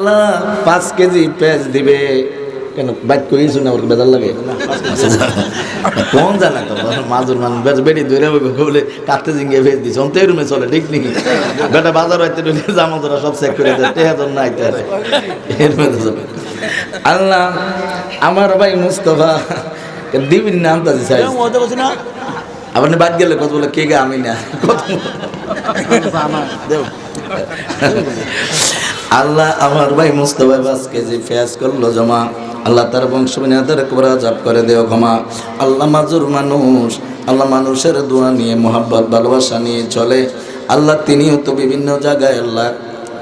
আল্লাহ। পাঁচ কেজি পেঁয়াজ দিবে। কেন বাইক করেছ না ওর বেজার লাগে। কোন জানা তো মাজুর মান বেশ বেড়ি ধরে বলে কাটতে জিঙ্গে ভেজ দিছে। অন্ত রুমে চলে ঠিক নি বেটা বাজার হইতে ঢুকে জামা তোরা সব চেক করে দেয় টেহা তোর না আইতে আল্লাহ আমার ভাই মুস্তফা দিবিন না আনতাছি চাই আপনি বাদ গেলে কত বলে কে গে আমি না? কত আল্লাহ আমার ভাই মুস্তফা পাঁচ কেজি পেঁয়াজ করল জমা আল্লাহ তার বংশ বিনাদের কবরা জাপ করে দেও ক্ষমা। আল্লাহ মাজুর মানুষ আল্লাহ মানুষের দোয়া নিয়ে মোহাব্বত ভালোবাসা নিয়ে চলে। আল্লাহ তিনিও তো বিভিন্ন জায়গায় আল্লাহ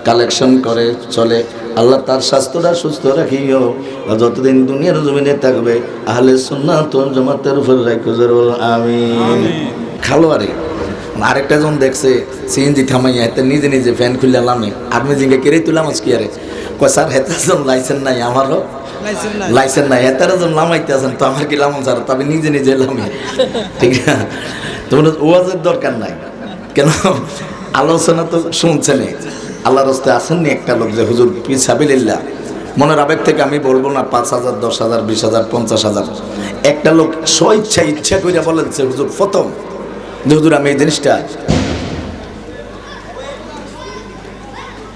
কালেকশন করে চলে। আল্লাহ তার স্বাস্থ্যটা সুস্থ রাখিও যতদিন দুনিয়ার জমিনে থাকবে আহলে সুন্নাত জামাতের উপর রাখো জরুর আমিন। খালো আরে আরেকটা জন দেখছে সিএনজি থামাইয়া এতে নিজে নিজে ফ্যান খুলে লামে। আপনি জিঙ্গে কেড়ে তুলাম আজকে আরে? কয় স্যার হেতে জন লাইসেন্স নাই আমারও। লাইসেন্স নাই। হেতার জন লামাইতে আছেন তো আমার কি লামন স্যার? তবে নিজে নিজে লামে। ঠিক তোমার ওয়াজের দরকার নাই। কেন? আলোচনা তো শুনছেন। আল্লাহ রাস্তায় আসেননি একটা লোক যে হুজুর পিসাবিল্লাহ মনের আবেগ থেকে আমি বলব না পাঁচ হাজার দশ হাজার বিশ হাজার পঞ্চাশ হাজার। একটা লোক স্বইচ্ছা ইচ্ছা করে বলেন যে হুজুর প্রথম যে হুজুর আমি এই জিনিসটা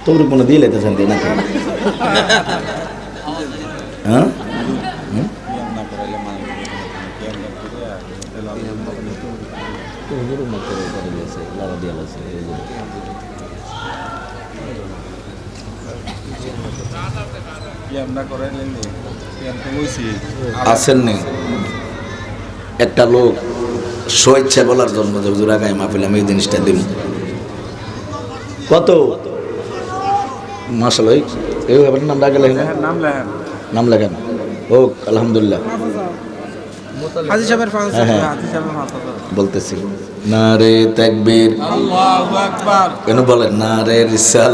তোর কোনো দিয়ে লেতেছেন দিয়ে নাকি? হ্যাঁ? আসেননি একটা লোক স্বেচ্ছা বলার জন্য যে হুজুর আগায় মাহফিল আমি এই জিনিসটা দিব। কত? মাসাল এই ব্যাপারে নাম ডাকে লেখেন? নাম লেখেন। নাম লেখেন? হোক আলহামদুলিল্লাহ। হাজি সাহেবের পাঁচ হ্যাঁ, হ্যাঁ। বলতেছি। না রে তাকবীর কেন বলেন? না রে ইয়া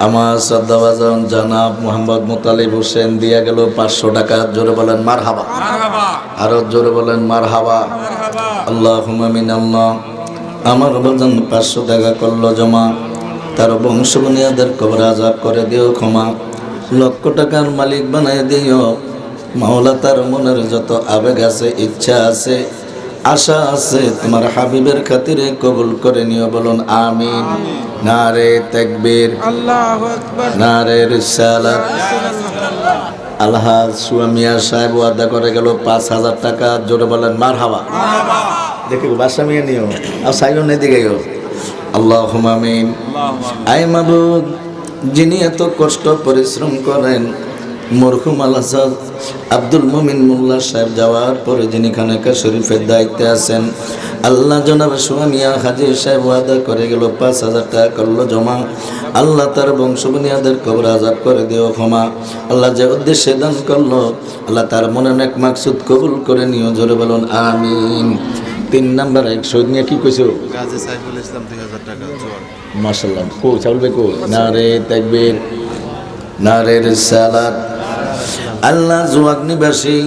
আমার শ্রদ্ধাভাজন জানাব মোহাম্মদ মোতালিব হোসেন দিয়া গেল পাঁচশো টাকা। জোরে বলেন মার হাবা মারহাবা। আরও জোরে বলেন মার হাবা মারহাবা। আল্লাহ হুমামিন আল্লাহ। আমার বাজান পাঁচশো টাকা করল জমা। তার বংশ বুনিয়াদের কবর আজাব করে দিও ক্ষমা। লক্ষ টাকার মালিক বানাই দিও। মাওলা তার মনের যত আবেগ আছে ইচ্ছা আছে আশা আছে তোমার হাবিবের খাতিরে কবুল করে নিও বলুন আমিন। নারে তাকবীর। নারে রিসালাত। আলহাজ সুয়ামিয়া সাহেব ওয়াদা করে গেল পাঁচ হাজার টাকা জোরে বলেন মার হাওয়া দেখে বাসা মিয়া নিও। আর সাইন এদিকে গেও আল্লাহ হুমামিন আই মাবুদ যিনি এত কষ্ট পরিশ্রম করেন মরহুম আল্লাহ আব্দুল মমিন মোল্লা সাহেব যাওয়ার পরে যিনি খানেকা শরীফের দায়িত্বে আছেন আল্লাহ জনাব সুয়ামিয়া হাজির সাহেব ওয়াদা করে গেল পাঁচ হাজার টাকা করল জমা। আল্লাহ তার বংশবনিয়াদের কবর আজাব করে দিও ক্ষমা। আল্লাহ যে উদ্দেশ্যে দান করল আল্লাহ তার মনে এক মাকসুদ কবুল করে নিও জোরে বলুন আমিন। তিন নাম্বার এক শহীদ নিয়ে কি কইছো? গাজী সাইফুল ইসলাম দুই হাজার টাকা জোয়ার। কো চাউল বে কো নারে তাকবীর। নারে সালাদ। আল্লাহ জুয়াগ্নিবাসী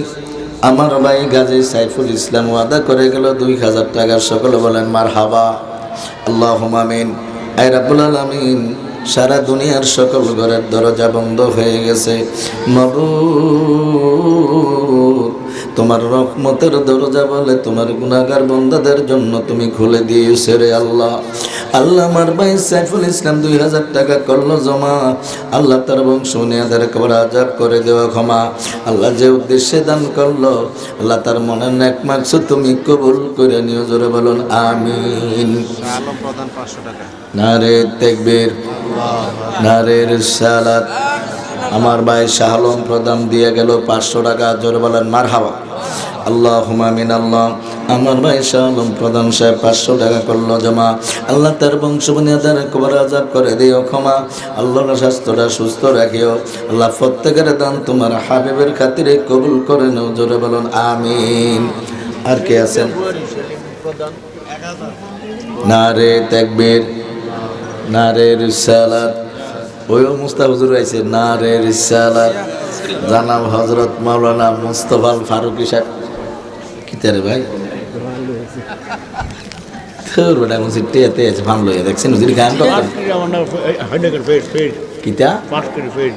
আমার ভাই গাজী সাইফুল ইসলাম ওয়াদা করে গেল দুই হাজার টাকার সকলে বলেন মার হাবা আল্লাহ হুমামিন আই রাবুল আলমিন, সারা দুনিয়ার সকল ঘরের দরজা বন্ধ হয়ে গেছে। মাবুদ তোমার রহমতের দরজা বলে তোমার গুনাগার বন্দাদের জন্য তুমি খুলে দিয়েছে রে আল্লাহ। আল্লাহ আমার ভাই সাইফুল ইসলাম দুই হাজার টাকা করল জমা। আল্লাহ তার বংশ নিয়াদের কবর আজাব করে দেওয়া ক্ষমা। আল্লাহ যে উদ্দেশ্যে দান করল আল্লাহ তার মনের এক মাংস তুমি কবুল করে নিও জোরে বলুন আমিন। শাহ আলম প্রধান পাঁচশো টাকা। নারে তেকবীর নারে সালাত আমার ভাই শাহ আলম প্রদান দিয়ে গেল পাঁচশো টাকা জোরে বলেন মার হাবা আল্লাহ হুমামিন আল্লাহ। আমার ভাই শাহ আলম প্রধান সাহেব পাঁচশো টাকা করল, জমা। আল্লাহ তার বংশ বুনিয়াদের কবর আজাব করে দিও, ক্ষমা। আল্লাহর স্বাস্থ্যটা সুস্থ রাখিও। আল্লাহ প্রত্যেকের দান তোমার হাবিবের খাতিরে কবুল করে নেও, জোরে বলুন, আমিন। আর কে আছেন? নারে তাকবীর, নারে রিসালাত। ওইও মুস্তা হুজুর আইছে নারে রিসালাত। জানাব হজরত মাওলানা মুস্তফাল ফারুকি সাহেব। কিতারে ভাই? তোর বেটা মুসি টেতে আছে ফান লইয়া দেখছেন হুজুর গান করতেন কিতা পাঁচ কেজি ফেজ।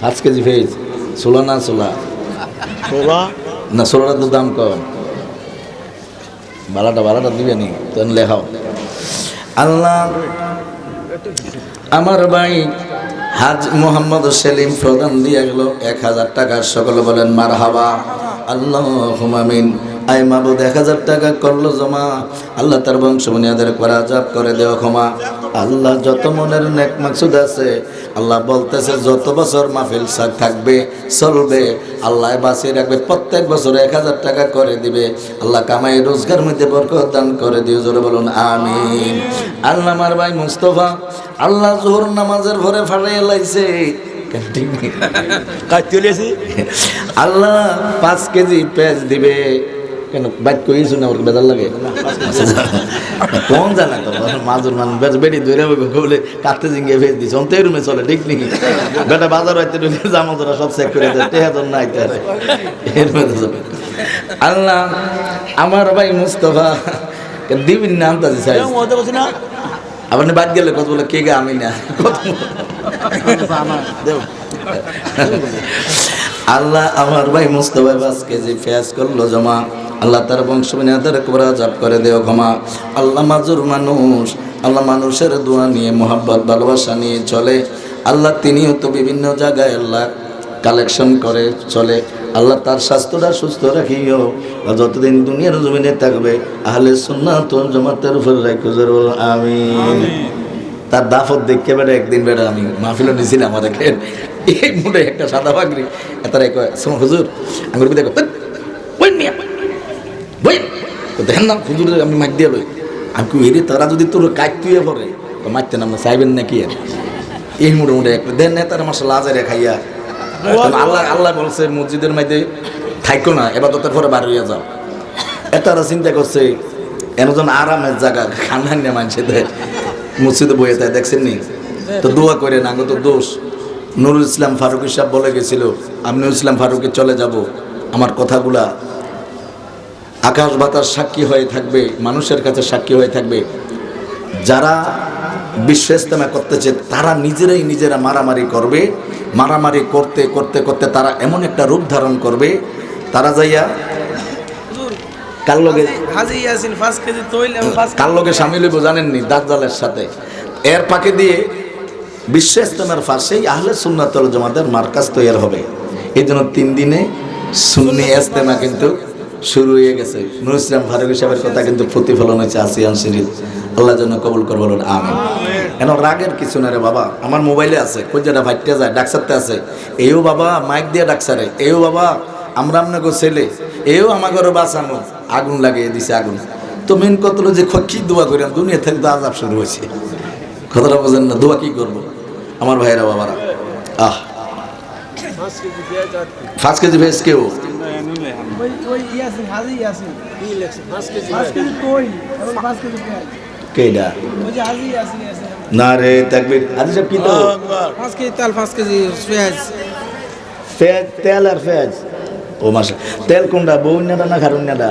পাঁচ কেজি ফেজ। ষোলো না ষোলা? ছোলা না ষোলোটার তো দাম কম। বালাটা বালাটা দিবে নি তো লেখাও। আল্লাহ আমার ভাই হাজ মোহাম্মদ সেলিম প্রদান দিয়ে গেল এক হাজার টাকার সকলে বলেন মার হাবা আল্লাহ হুমামিন আই মাবুদ, এক হাজার টাকা করল জমা। আল্লাহ তার বংশ বুনিয়াদের করা জাপ করে দেও ক্ষমা। আল্লাহ যত মনের নেক মাকসুদ আছে আল্লাহ বলতেছে যত বছর মাহফিল থাকবে চলবে আল্লাহ বাঁচিয়ে রাখবে প্রত্যেক বছর এক হাজার টাকা করে দিবে। আল্লাহ কামাই রোজগার মধ্যে বরকত দান করে দিও। জোরে বলুন আমিন। আল্লাহ আমার ভাই মুস্তফা আল্লাহ জোহর নামাজের ভরে ফাটাই লাইছে। আল্লাহ পাঁচ কেজি পেঁয়াজ দিবে। কেন? বাইক কইছো না ওর বেজার লাগে? কোন জানা তো? মাজুর মান বেড়ি ধরে বলে কাটতে জিঙ্গে ভেজ দিছে। অন্তে রুমে চলে ঠিক নাকি বেটা বাজার হইতে ঢুকে জামা ধরা সব চেক করে দেয় টেহা তো নাই তার এর আল্লাহ আমার ভাই মুস্তফা দিবিন না চাই মজা আপনি বাদ গেলে কত বলে কে গে আমি না? কত আল্লাহ আমার ভাই মুস্তফা পাঁচ কেজি ফেয়াজ করল জমা আল্লাহ তার বংশ বিনাদের কবরা জাপ করে দেও ক্ষমা। আল্লাহ মাজুর মানুষ আল্লাহ মানুষের দোয়া নিয়ে মোহাব্বত ভালোবাসা নিয়ে চলে। আল্লাহ তিনিও তো বিভিন্ন জায়গায় আল্লাহ কালেকশন করে চলে। আল্লাহ তার স্বাস্থ্যটা সুস্থ রাখিও। যতদিন দুনিয়ার জমিনে থাকবে আহলে সুন্না ওয়াল জামাতের উপর রাখো বলো তার দাফত দেখতে বেড়ে একদিন বেড়ে আমি মাহফিলও নিয়েছিলাম আমার দেখেন এই মুড়ে একটা সাদা পাগড়ি। তারা শোনো হুজুর আঙুর দেখো বই দেখেন না হুজুর আমি মাইক দিয়ে লই। আমি কই, এরে, তারা যদি তোর কাজ তুইয়ে পড়ে, তো মারতে না আমরা চাইবেন নাকি আর? এই মুড়ে মুড়ে একটা দেন না, তারা মাসা লাজারে খাইয়া। আল্লাহ আল্লাহ বলছে, মসজিদের মাইতে থাইকো না এবার তোর পরে বার হইয়া যাও। এটারা চিন্তা করছে এমন আরামের জায়গা খানা নিয়ে দেয়, মসজিদে বইয়ে তাই দেখছেন নি? তো দোয়া করে না তো দোষ। নুরুল ইসলাম ফারুক সাহেব বলে গেছিল আমি নুরুল ইসলাম ফারুকে চলে যাব। আমার কথাগুলা আকাশ বাতাস সাক্ষী হয়ে থাকবে মানুষের কাছে সাক্ষী হয়ে থাকবে। যারা বিশ্ব ইস্তেমা করতেছে তারা নিজেরাই নিজেরা মারামারি করবে। মারামারি করতে করতে করতে তারা এমন একটা রূপ ধারণ করবে। তারা যাইয়া কার লগে কার সামিল হইব জানেননি? দাজ্জালের সাথে। এর পাকে দিয়ে বিশ্ব ইস্তেমার ফাঁসেই আহলে সুন্নাতল জমাতের মার্কাজ তৈরি হবে। এই জন্য তিন দিনে সুন্নি ইস্তেমা কিন্তু শুরু হয়ে গেছে। নুর ইসলাম ফারুক সাহেবের কথা কিন্তু প্রতিফলন হয়েছে আসিয়ান সিরিজ আল্লাহ যেন কবুল কর বলুন আমি কেন রাগের কিছু না রে বাবা, আমার মোবাইলে আছে কোথাটা ভাইটে যায় ডাকসারতে আছে। এও বাবা, মাইক দিয়ে ডাকসারে এও বাবা, আমরা আপনাকে ছেলে, এও ঘরে বাঁচানো আগুন লাগিয়ে দিছে, আগুন। তো মেন কত যে কি দোয়া করি দুনিয়া থেকে তো আজাব শুরু হয়েছে। কথাটা বোঝেন না, দোয়া কি করব? আমার ভাইয়েরা বাবারা। আহ। পাঁচ কেজি ভেজ কেউ? কেডা না রে তাকবির আজ সব কি তো পাঁচ কেজি তেল কেজি পেঁয়াজ তেল আর ও মাসে তেল কোনটা বউন্যাটা না খারুন্যাটা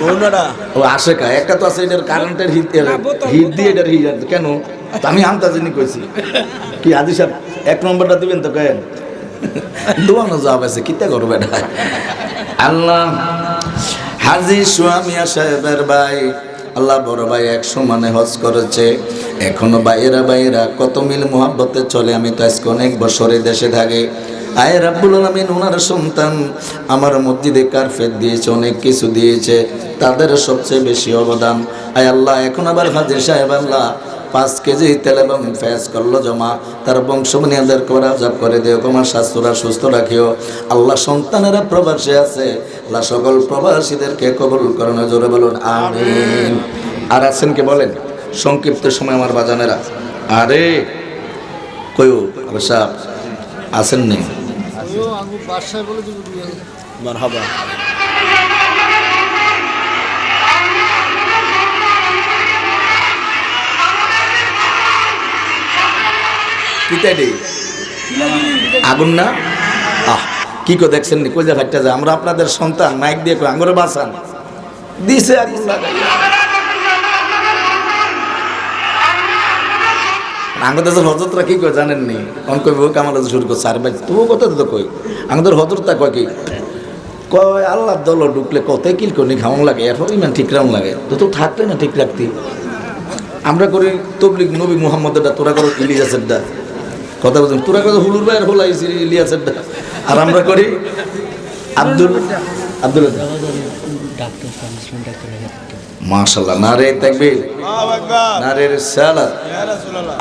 বন্ধুরা ও আসে কা একটা তো আছে এটার কারেন্টের হিট হিট দিয়ে এটার হিট কেন? আমি আন্তাজিনি কইছি। কি হাজি সাহেব, এক নম্বরটা দিবেন তো কেন? দোয়ানো জবাব আছে, কিতা করবে না? আল্লাহ, হাজি সুয়ামিয়া সাহেবের ভাই, আল্লাহ বড় ভাই এক সমানে হজ করেছে। এখনও বাইরা বাইরা কত মিল মোহাব্বতে চলে, আমি তো আজকে অনেক বছরে দেশে থাকি। আয় রাব্বুল আলামিন ওনার সন্তান আমার মসজিদে কার্পেট দিয়েছে, অনেক কিছু দিয়েছে। তাদের সবচেয়ে বেশি অবদান। আয় আল্লাহ, এখন আবার হাজির সাহেব, আল্লাহ পাঁচ কেজি তেল এবং ফেস করল জমা। তার বংশবনিয়াদের করা জাপ করে দিও। তোমার স্বাস্থ্যরা সুস্থ রাখিও। আল্লাহ সন্তানেরা প্রবাসী আছে। আল্লাহ সকল প্রবাসীদেরকে কবুল করানো জোরে বলুন আমিন। আর আছেন কে বলেন? সংক্ষিপ্ত সময় আমার বাজানেরা। আরে কয়ু সাহেব আছেন নেই মারহাবা। কিতাই দেই? আগুন না? আহ, কি কো দেখছেন নি? কই যা ফাইটা আমরা আপনাদের সন্তান, মাইক দিয়ে কই আঙ্গুরে বাঁচান। দিছে আগুন লাগাইয়া। আমাদের হজরতরা কি কয় জানেন নি? অন কই বউ কামাল শুরু করছে আর ভাই তো কত তো কই। আমাদের হজরতটা কয় কি? কয় আল্লাহ দল ঢুকলে কত কিল করি খাওয়ান লাগে, এরপর ইমান ঠিক রাউন লাগে। তো তো থাকলে না ঠিক রাখতি? আমরা করি তবলিক নবী মুহাম্মদের তোরা করো ইলিয়াসের দা কথা বলছেন। তোরা কথা হুলুর ভাইয়ের হোলাইছি ইলিয়াসের আর আমরা করি আব্দুল আব্দুল মাশাল্লাহ না রে তাকবীর। না রে সালাত।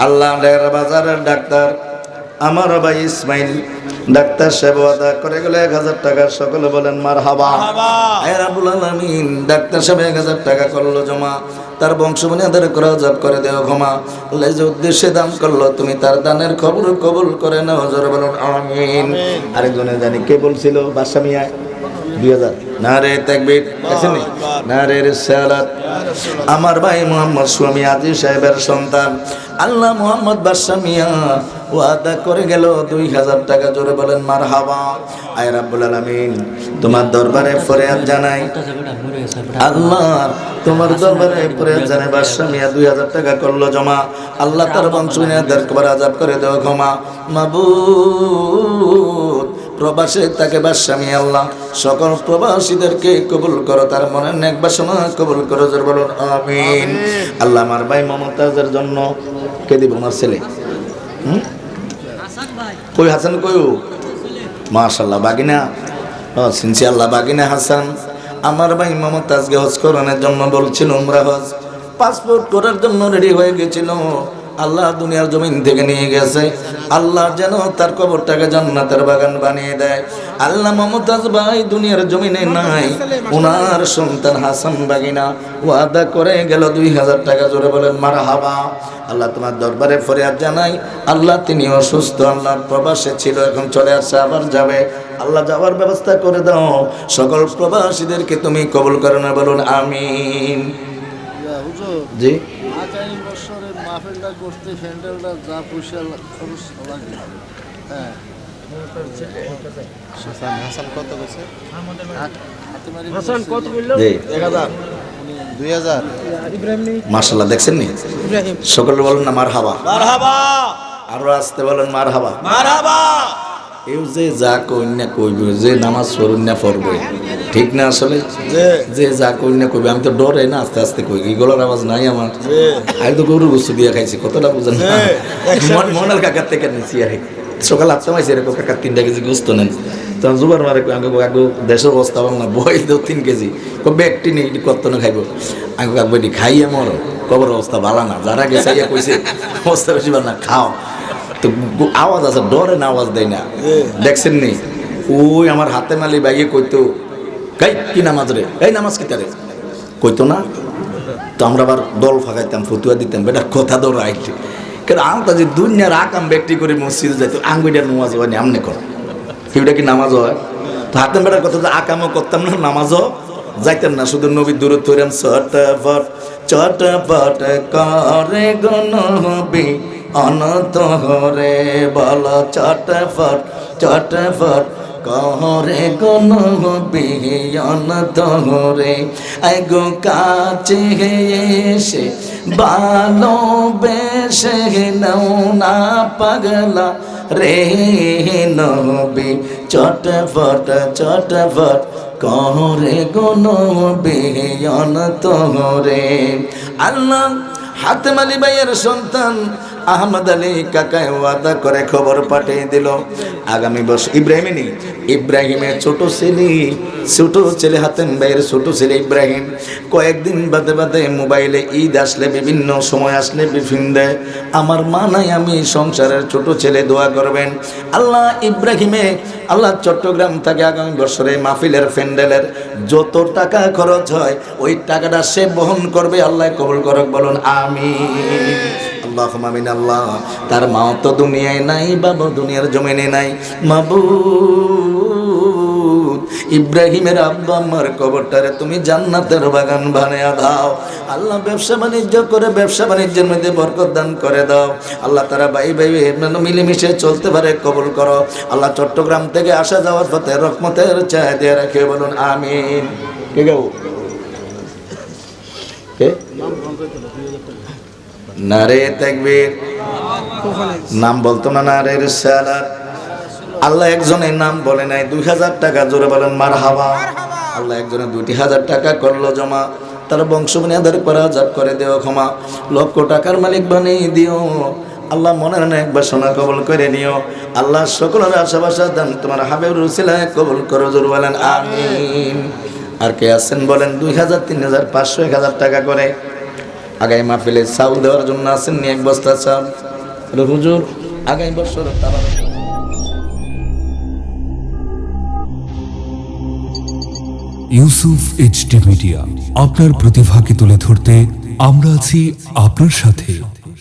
আল্লাহ রের বাজারের ডাক্তার। আমার ভাই ইসমাইল ডাক্তার সাহেব আদা করে গেলে এক হাজার টাকা। সকলে বলেন মার হাবা ডাক্তার সাহেব এক হাজার টাকা করল জমা। তার বংশবনীদের করে জাপ করে দেও ক্ষমা। আল্লাহ যে উদ্দেশ্যে দান করল তুমি তার দানের খবর কবুল করে নাও হজর বলুন আমিন। আরেকজনে জানি কে বলছিল? বাদশা মিয়া দুই হাজার। না রে তাকবীর আসেনি? না রে রিসালাত। আমার ভাই মোহাম্মদ স্বামী আজি সাহেবের সন্তান। আল্লাহ মোহাম্মদ বাদশা মিয়া ওয়াদা করে গেল দুই হাজার টাকা জোরে বলেন মার হাবা আয় রাব্বুল আলামিন তোমার দরবারে ফরিয়াদ জানাই। আল্লাহ তোমার দরবারে ফরিয়াদ জানাই বাদশা মিয়া দুই হাজার টাকা করল জমা। আল্লাহ তার বংশীয়দের কবার আজাব করে দেও ক্ষমা। মাবুদ প্রবাসে তাকে বাসামি আল্লাহ সকল প্রবাসীদেরকে কবুল করো তার মনে নেক বাসনা কবুল করো জোর বলুন আমিন। আল্লাহ আমার ভাই মমতাজের জন্য কে দিব আমার ছেলে? হুম? কই হাসান কইও মাশাল্লাহ বাগিনা। সিনসি আল্লাহ বাগিনা হাসান। আমার ভাই মমতাজকে হজ করানোর জন্য বলছিল, উমরা হজ। পাসপোর্ট করার জন্য রেডি হয়ে গেছিল। আল্লাহ দুনিয়ার জমিন থেকে নিয়ে গেছে। আল্লাহ যেন তার কবরটাকে জান্নাতের বাগান বানিয়ে দেয়। আল্লাহ মমতাজ ভাই দুনিয়ার জমিনে নাই। ওনার সন্তান হাসান বাগিনা ওয়াদা করে গেল দুই হাজার টাকা জোরে বলেন মারা হাবা আল্লাহ তোমার দরবারে ফরিয়াদ জানাই। আল্লাহ তিনি অসুস্থ আল্লাহর প্রবাসে ছিল এখন চলে আসছে আবার যাবে। আল্লাহ যাওয়ার ব্যবস্থা করে দাও। সকল প্রবাসীদেরকে তুমি কবুল করো না বলুন আমিন। জি? বছরের করতে প্যান্ডেলটা যা পয়সা খরচ লাগে হ্যাঁ। হাসান হাসান কত গেছে হাত- হাতে মারি হাসান কত বলল? এক হাজার। দুই হাজার। দেখছেন নি সকলে বলেন না মার হাবা মারহাবা। আরও আসতে বলেন মার হাবা মারহাবা। এও যে যা কন্যা কইবে যে নামাজ পড়ুন না পড়বে। ঠিক না আসলে? যে যে কন্যা কইবে আমি তো ডরে না আস্তে আস্তে কই এই গলার আওয়াজ নাই আমার? আমি তো গরু গুস্তু দিয়ে খাইছি কতটা বুঝেন হ্যাঁ, মন- মনাল কাকার থেকে নিছি আরে সকাল আটটা মাইছে এরকম কাকার তিনটা কেজি গুস্ত নেন। তখন জুবার মারে কই, আমি আগে দেশের অবস্থা না বই দো তিন কেজি। কবে একটি নেই কত না খাইব। কাকবো এটি খাইয়ে মর। কবর অবস্থা ভালো না যারা গেছে কইছে অবস্থা বেশি ভালো না খাও। তো আওয়াজ আছে ডরে না আওয়াজ দেয় না। দেখছেন নি? ওই আমার হাতে মালি বাইয়ে কইতো কাই কি নামাজ রে? এই নামাজ কি তারে কইতো না। তো আমরা আবার দল ফাঁকাইতাম ফতুয়া দিতাম বেটা কথা দৌড় আইতে কেন আমটা যে দুনিয়ার আকাম ব্যক্তি করে মসজিদে যাইতো আঙ্গুইটা নামাজ হয় না আমনে কর। কেউটা কি নামাজ হয়? তো হাতে বেটার কথা যে আকামও করতাম না নামাজও যাইতাম না। শুধু নবীর দূরে তৈরাম চটপট চটপট করে গনবি অনত হরে বল চটপট চটপট কহরে কোন বিহন তোরে আই গো কাছে এসে বালো বেশে নৌ না পাগলা রে নবী। চটফট চটফট কহরে কোন বিহন তোরে আল্লাহ হাতেম আলী ভাইয়ের সন্তান আহমদ আলী কাকায় ওয়াদা করে খবর পাঠিয়ে দিল। আগামী বছর ইব্রাহিম নেই ইব্রাহিমের ছোট ছেলে ছোট ছেলে হাতেম ভাইয়ের ছোট ছেলে ইব্রাহিম। কয়েকদিন বাদে বাদে মোবাইলে ঈদ আসলে, বিভিন্ন সময় আসলে বিভিন্ন দেয়। আমার মা নাই, আমি সংসারের ছোট ছেলে, দোয়া করবেন। আল্লাহ ইব্রাহিমে, আল্লাহ চট্টগ্রাম থেকে আগামী বছরে মাহফিলের ফ্যান্ডেলের যত টাকা খরচ হয়, ওই টাকাটা সে বহন করবে। আল্লাহ কবুল করক, বলুন আমি আল্লাহ। তার মাও তো দুনিয়ায় নাই বাবা দুনিয়ার জমিনে নাই। মাবুদ, ইব্রাহিমের আব্বা আম্মার কবরটারে তুমি জান্নাতের বাগান বানিয়ে দাও। আল্লাহ ব্যবসা বাণিজ্য করে ব্যবসা বাণিজ্যের মধ্যে বরকত দান করে দাও। আল্লাহ তারা ভাই ভাই যেন মিলেমিশে চলতে পারে, কবুল করো। আল্লাহ চট্টগ্রাম থেকে আসা যাওয়ার পথে রকমতের চায় দিয়ে রাখে, বলুন, আমিন। কে কে? নারে তাকবীর। নাম বলতো না না রে রিসালাত? আল্লাহ একজনের নাম বলে নাই, দুই হাজার টাকা, জোরে বলেন মার হাবা আল্লাহ একজনের দুইটি হাজার টাকা করল জমা। তার বংশ বুনিয়াদের করে আজাব করে দেও, ক্ষমা। লক্ষ টাকার মালিক বানিয়ে দিও। আল্লাহ মনের না একবার সোনা কবল করে নিও। আল্লাহ সকলের দান, তোমার হাবিব রুসিলায় কবল করো, জোর বলেন, আমিন। আর কে আছেন বলেন, দুই হাজার, তিন হাজার, পাঁচশো, এক হাজার টাকা করে। আগামী মাহফিলে চাউল দেওয়ার জন্য আসেননি এক বস্তা চাউল। হুজুর। আগামী বছর তারা ইউসুফ এইচডি মিডিয়া আপনার প্রতিভাকে তুলে ধরতে আমরা আছি আপনার সাথে।